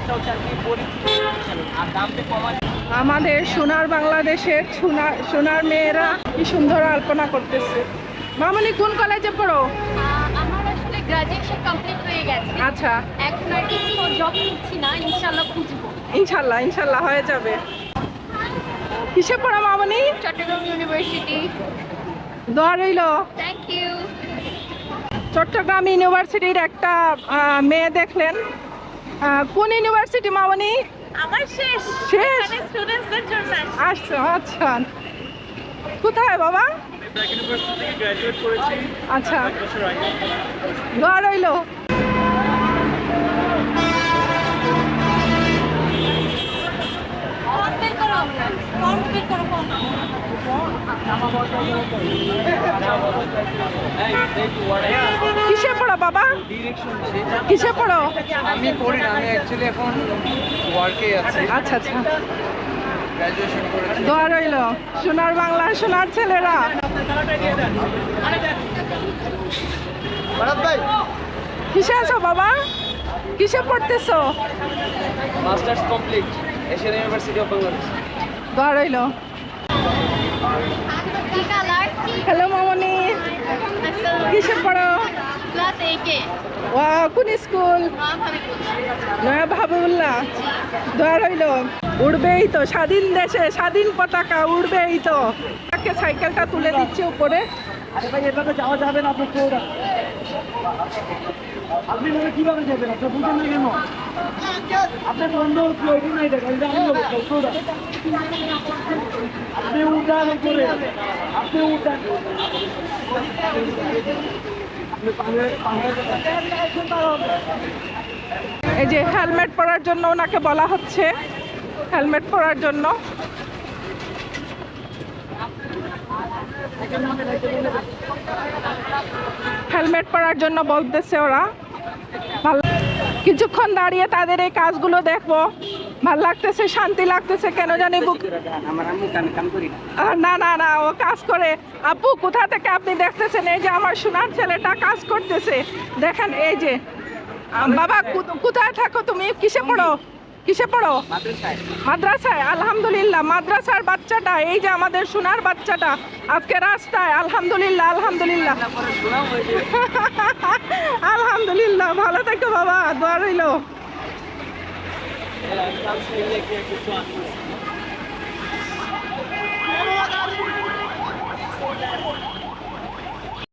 এটা হচ্ছে আর কি পরিচিত আর দামটা কমা আমাদের সোনার বাংলাদেশের সোনার সোনার মেয়েরা কি সুন্দর আলপনা করতেছে। মামনি কোন কলেজে পড়ো? আমার আসলে গ্রাজুয়েশন কমপ্লিট হয়ে গেছে। আচ্ছা। এখন আর কি জব খুঁজছি না ইনশাল্লাহ খুঁজবো। ইনশাল্লাহ ইনশাল্লাহ হয়ে যাবে। কিসে পড়ো মামনি? চট্টগ্রাম ইউনিভার্সিটি দোয়া রইল। থ্যাংক ইউ চট্টগ্রাম ইউনিভার্সিটির একটা মেয়ে দেখলেন। কোন ইউনিভার্সিটি মামনি? আমার শেষ। শেষ? স্টুডেন্টসদের জন্য। আচ্ছা আচ্ছা। কোথায় বাবা? ইউনিভার্সিটি থেকে গ্র্যাজুয়েট করেছি আচ্ছা দোয়া রইল পে করো ফোন কিসে পড়ো বাবা? কিসে পড়ো? আমি পড়ি না আমি অ্যাকচুয়ালি এখন ওয়ার্কে আছি। আচ্ছা আচ্ছা। দোয়া রইল। সোনার বাংলা সোনার ছেলেরা। কিসে আছো বাবা? কিসে পড়তেছো? Masters complete Asian University of Bangladesh দোয়া রইল কি কালার হ্যালো মামনি কিসে পড়ো ক্লাস এইটে ওয়া কোন স্কুল? নয়া ভাবুল্লাহ দোয়া রইল। উড়বেই তো স্বাধীন দেশে স্বাধীন পতাকা উড়বেই তো। তাকে সাইকেলটা তুলে দিচ্ছে উপরে। আরে ভাই এভাবে যাওয়া যাবে না আপনার আপনি মানে কীভাবে যাবেন? আপনি বুঝেন না কেন? বন্ধ নাই দেখেন আপনি উঠান করে আপনি উঠান এই যে হেলমেট পরার জন্য ওনাকে বলা হচ্ছে। হেলমেট পরার জন্য। হেলমেট পরার জন্য বলতেছে ওরা। ভালো কিছুক্ষণ দাঁড়িয়ে তাদের এই কাজগুলো দেখব। ভালো লাগতেছে শান্তি লাগতেছে কেন জানি বুক না। না না ও কাজ করে। আপু কোথা থেকে আপনি দেখতেছেন? এই যে আমার সোনার ছেলেটা কাজ করতেছে। দেখেন এই যে। বাবা কোথায় থাকো তুমি? কিসে পড়ো? কিসে পড়ো? মাদ্রাসায়। আলহামদুলিল্লাহ মাদ্রাসার বাচ্চাটা এই যে আমাদের সোনার বাচ্চাটা আজকে রাস্তায়। আলহামদুলিল্লাহ আলহামদুলিল্লাহ। আলহামদুলিল্লাহ ভালো থেকো বাবা দোয়া রইল। Yeah, that's really good to yeah,